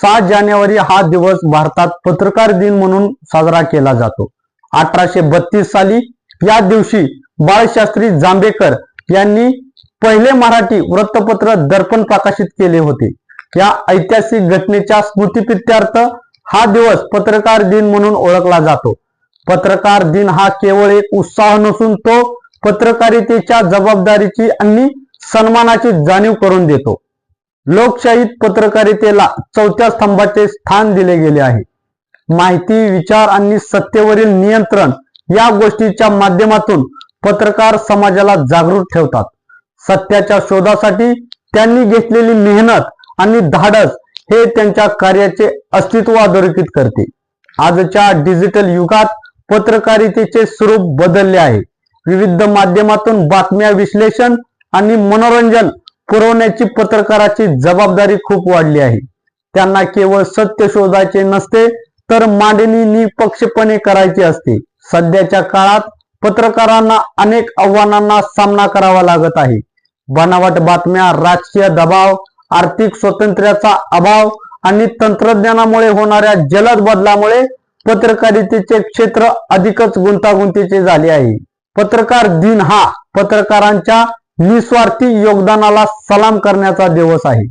सात जानेवारी हा दिवस भारतात पत्रकार दिन म्हणून साजरा केला जातो. अठराशे बत्तीस साली या दिवशी बाळशास्त्री जांभेकर यांनी पहिले मराठी वृत्तपत्र दर्पण प्रकाशित केले होते. या ऐतिहासिक घटनेच्या स्मृतीप्रित्यर्थ हा दिवस पत्रकार दिन म्हणून ओळखला जातो. पत्रकार दिन हा केवळ एक उत्साह नसून तो पत्रकारितेच्या जबाबदारीची आणि सन्मानाची जाणीव करून देतो. लोकशाहीत पत्रकारितेला चौथ्या स्तंभाचे स्थान दिले गेले आहे. माहिती विचार आणि सत्तेवरील नियंत्रण या गोष्टीच्या माध्यमातून पत्रकार समाजाला जागृत ठेवतात. सत्याच्या शोधासाठी त्यांनी घेतलेली मेहनत आणि धाडस हे त्यांच्या कार्याचे अस्तित्व अधोरेखित करते. आजच्या डिजिटल युगात पत्रकारितेचे स्वरूप बदलले आहे. विविध माध्यमातून बातम्या विश्लेषण आणि मनोरंजन पुरवण्याची पत्रकाराची जबाबदारी खूप वाढली आहे. त्यांना केवळ सत्य शोधायचे नसते तर मांडणी निपक्षपणे करायची असते. सध्याच्या काळात पत्रकारांना अनेक आव्हानांना सामना करावा लागत आहे. बनावट बातम्या राजकीय दबाव आर्थिक स्वातंत्र्याचा अभाव आणि तंत्रज्ञानामुळे होणाऱ्या जलद बदलामुळे पत्रकारितेचे क्षेत्र अधिकच गुंतागुंतीचे झाले आहे. पत्रकार दिन हा पत्रकारांच्या निस्वार्थी योगदानाला सलाम करण्याचा दिवस आहे.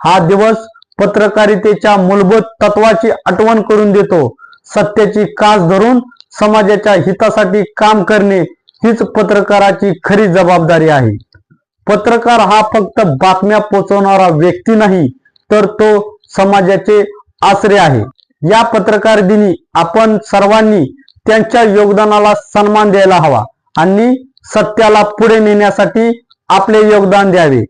हा दिवस पत्रकारितेच्या मूलभूत तत्वाची आठवण करून देतो. सत्याची कास धरून समाजाच्या हितासाठी काम करणे हीच पत्रकाराची खरी जबाबदारी आहे. पत्रकार हा फक्त बातम्या पोचवणारा व्यक्ती नाही तर तो समाजाचे आसरे आहे. या पत्रकार दिनी आपण सर्वांनी त्यांच्या योगदानाला सन्मान द्यायला हवा आणि सत्याला पुढे नेण्यासाठी आपले योगदान द्यावे.